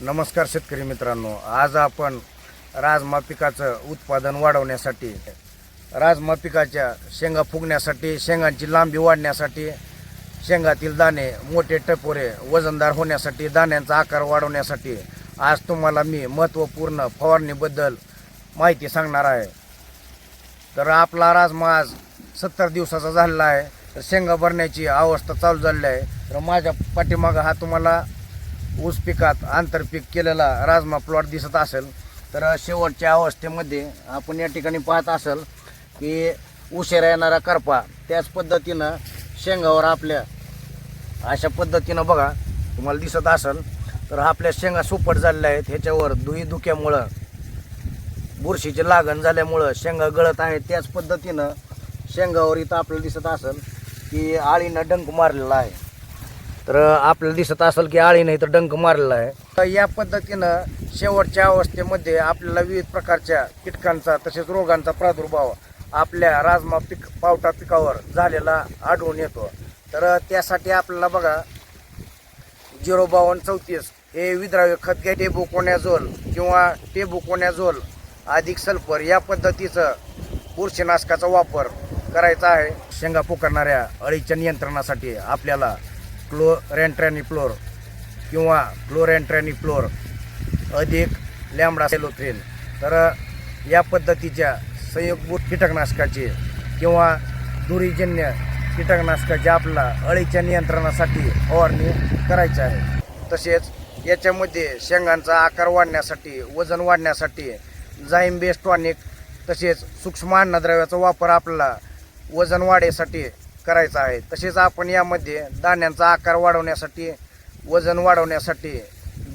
नमस्कार शेतकरी मित्रांनो. आज आपण राजमा पिकाचं उत्पादन वाढवण्यासाठी राजमा पिकाच्या शेंगा फुगण्यासाठी शेंगांची लांबी वाढण्यासाठी शेंगातील दाणे मोठे टपोरे वजनदार होण्यासाठी दाण्यांचा आकार वाढवण्यासाठी आज तुम्हाला मी महत्त्वपूर्ण फवारणीबद्दल माहिती सांगणार आहे. तर आपला राजमा आज सत्तर दिवसाचा झालेला आहे. तर शेंगा भरण्याची अवस्था चालू झालेली आहे. तर माझ्या पाठीमागं हा तुम्हाला ऊस पिकात आंतरपीक केलेला राजमा प्लॉट दिसत असेल तर शेवटच्या अवस्थेमध्ये आपण या ठिकाणी पाहत असेल की उशिरा येणारा करपा त्याच पद्धतीनं शेंगावर आपल्या अशा पद्धतीनं बघा तुम्हाला दिसत असेल तर आपल्या शेंगा सुपट झालेल्या आहेत. ह्याच्यावर दुही धुक्यामुळं बुरशीची लागण झाल्यामुळं शेंगा गळत आहे त्याच पद्धतीनं शेंगावर इथं आपल्याला दिसत असेल की आळीनं डंक मारलेला आहे. तर आपल्याला दिसत असेल की आळीनं इथं डंक मारलेला आहे. तर या पद्धतीनं शेवटच्या अवस्थेमध्ये आपल्याला विविध प्रकारच्या कीटकांचा तसेच रोगांचा प्रादुर्भाव आपल्या राजमा पिक पावटा पिकावर झालेला आढळून येतो. तर त्यासाठी आपल्याला बघा झिरो बावन्न चौतीस हे विद्राव्य खत घ्या. टेबुकोनॅझोल किंवा टेबुकोनॅझोल अधिक सल्फर या पद्धतीचं बुरशीनाशकाचा वापर करायचा आहे. शेंगा पुकारणाऱ्या अळीच्या नियंत्रणासाठी आपल्याला क्लोरॅन्ट्रॅनिफ्लोर किंवा क्लोरॅन्ट्रॅनिफ्लोर अधिक लॅमडा सेलोथ्रिन. तर या पद्धतीच्या संयुगभूत कीटकनाशकाचे किंवा दुरीजन्य कीटकनाशकाचे आपला अळीच्या नियंत्रणासाठी फवारणी करायची आहे. तसेच याच्यामध्ये शेंगांचा आकार वाढण्यासाठी वजन वाढण्यासाठी जाईम बेस्ट टॉनिक तसेच सूक्ष्म अन्नद्रव्याचा वापर आपला वजन वाढीसाठी करायचा आहे. तसेच आपण यामध्ये दाण्यांचा आकार वाढवण्यासाठी वजन वाढवण्यासाठी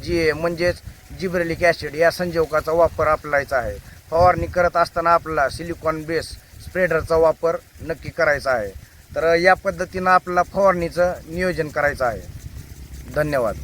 जी म्हणजेच जिब्रेलिक ॲसिड या संजीवकाचा वापर आपलायचा आहे. फवारणी करत असताना आपला सिलिकॉन बेस स्प्रेडरचा वापर नक्की करायचा आहे. तर या पद्धतीनं आपल्याला फवारणीचं नियोजन करायचं आहे. धन्यवाद.